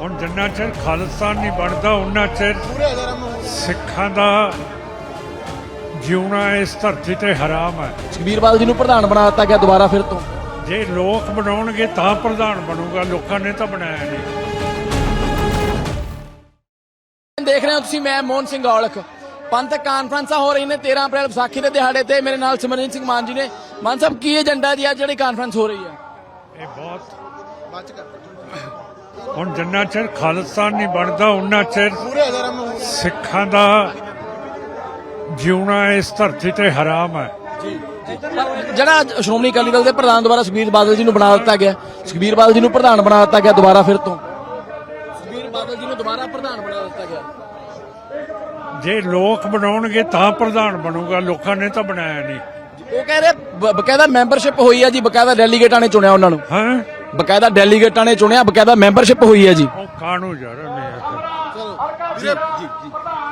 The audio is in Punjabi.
ਹੁਣ ਜਿੰਨਾ ਚਿਰ ਖਾਲਿਸਤਾਨ ਨਹੀਂ ਬਣਦਾ ਉਹਨਾਂ ਚਿਰ ਸਿੱਖਾਂ ਦਾ ਜਿਉਣਾ ਇਸ ਧਰਤੀ ਤੇ ਹਰਾਮ ਹੈ। ਸੁਖਬੀਰ ਬਾਦਲ ਜੀ ਨੂੰ ਪ੍ਰਧਾਨ ਬਣਾ ਦਿੱਤਾ ਗਿਆ ਦੁਬਾਰਾ ਫਿਰ ਤੋਂ। ਜੇ ਲੋਕ ਬਣਾਉਣਗੇ ਤਾਂ ਪ੍ਰਧਾਨ ਬਣੂਗਾ ਲੋਕਾਂ ਨੇ ਤਾਂ ਬਣਾਇਆ ਨਹੀਂ। ਦੇਖ ਰਹੇ ਹੋ ਤੁਸੀਂ ਮੈਂ ਮੋਹਨ ਸਿੰਘ ਔਲਖ। ਪੰਥਕ ਕਾਨਫਰੰਸਾਂ ਹੋ ਰਹੀ ਨੇ 13 ਅਪ੍ਰੈਲ ਵਿਸਾਖੀ ਦੇ ਦਿਹਾੜੇ ਤੇ। ਮੇਰੇ ਨਾਲ ਸਿਮਰਨਜੀਤ ਸਿੰਘ ਮਾਨ ਜੀ ਨੇ। ਮਾਨ ਸਾਹਿਬ ਕੀ ਏਜੰਡਾ ਦੀ ਅੱਜ ਜਿਹੜੀ ਕਾਨਫਰੰਸ ਹੋ ਰਹੀ ਹੈ? ਇਹ ਬਹੁਤ ਹੁਣ ਜਿੰਨਾ ਚਿਰ ਖਾਲਿਸਤਾਨ ਨਹੀਂ ਬਣਦਾ ਉਹਨਾਂ ਚਿਰ ਸਿੱਖਾਂ ਦਾ ਜਿਉਣਾ ਇਸ ਧਰਤੀ ਤੇ ਹਰਾਮ ਹੈ। ਜਿਹੜਾ ਸ਼੍ਰੋਮਣੀ ਅਕਾਲੀ ਦਲ ਦੇ ਪ੍ਰਧਾਨ ਦੁਆਰਾ ਸੁਖਬੀਰ ਬਾਦਲ ਜੀ ਨੂੰ ਬਣਾ ਦਿੱਤਾ ਗਿਆ ਸੁਖਬੀਰ ਬਾਦਲ ਜੀ ਨੂੰ ਪ੍ਰਧਾਨ ਬਣਾ ਦਿੱਤਾ ਗਿਆ ਦੁਬਾਰਾ ਫਿਰ ਤੋਂ? ਸੁਖਬੀਰ ਬਾਦਲ ਜੀ ਨੂੰ ਦੁਬਾਰਾ ਪ੍ਰਧਾਨ ਬਣਾ ਦਿੱਤਾ ਗਿਆ। ਜੇ ਲੋਕ ਬਣਾਉਣਗੇ ਤਾਂ ਪ੍ਰਧਾਨ ਬਣੂਗਾ ਲੋਕਾਂ ਨੇ ਤਾਂ ਬਣਾਇਆ ਨਹੀਂ। ਉਹ ਕਹਿ ਰਹੇ ਬ- ਬਕਾਇਦਾ ਮੈਂਬਰਸ਼ਿਪ ਹੋਈ ਹੈ ਜੀ ਬਕਾਇਦਾ ਡੈਲੀਗੇਟਾਂ ਨੇ ਚੁਣਿਆ ਉਹਨਾਂ ਨੂੰ। ਹਾਂ? ਬਕਾਇਦਾ ਡੈਲੀਗੇਟਾਂ ਨੇ ਚੁਣਿਆ ਬਕਾਇਦਾ ਮੈਂਬਰਸ਼ਿਪ ਹੋਈ ਹੈ ਜੀ। ਉਹ ਕਾਹਨੂੰ ਯਾਰ ਨਹੀਂ ਜੀ ਜੀ।